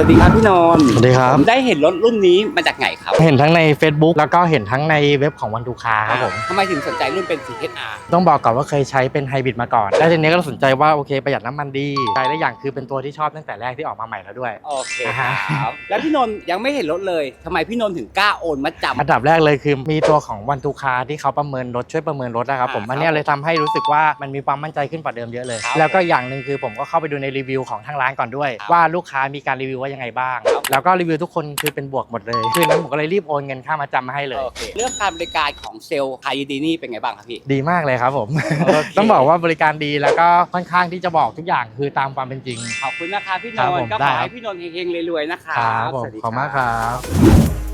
สวัสดีครับพี่นนท์สวัสดีครับผมได้เห็นรถรุ่นนี้มาจากไหนครับ เห็นทั้งใน Facebook แล้วก็เห็นทั้งในเว็บของวันดูคาครับผมทำไมถึงสนใจรุ่นเป็น CHR ต้องบอกก่อนว่าเคยใช้เป็นไฮบริดมาก่อน แล้วทีนี้ก็สนใจว่าโอเคประหยัดน้ำมันดีใช่และอย่างคือเป็นตัวที่ชอบตั้งแต่แรกที่ออกมาใหม่แล้วด้วย โอเคอ่าคฮะรับ แล้วพี่นนท์ยังไม่เห็นรถเลยทำไมพี่นนท์ถึงกล้าโอนมาจำอันดับแรกเลยคือมีตัวของวันดูคาที่เขาประเมินรถช่วยประเมินรถนะครับผมอ่าอันเนี้ยเลยทำให้รู้สึกว่ามันมีความมั่นใจขึ้นกว่าเดิมเยอะเลยครับแล้วก็อย่างหนึ่งคือผมก็เข้าไปดูในรีวิวของทางร้านก่อนด้วยครับว่าลูกค้ามีการรีวิวว่ายังไงบ้างครับแล้วก็รีวิวทุกคนคือเป็นบวกหมดเลยคือนั้นผมก็เลยรีบโอนเงินค่ามาจำมาให้เลย โอเคเรื่องการบริการของเซลล์ไฮดีนี่เป็นไงบ้างครับพี่ ดีมากเลยครับผม โอเค ต้องบอกว่าบริการดีแล้วก็ค่อนข้างที่จะบอกทุกอย่างคือตามความเป็นจริง ขอบคุณนะครับพี่นครับนผท์มก็ได้ขอครับให้พี่นนท์เฮงๆรวยๆนะครัครับบผมสวัสดีขอบคุณมากครับ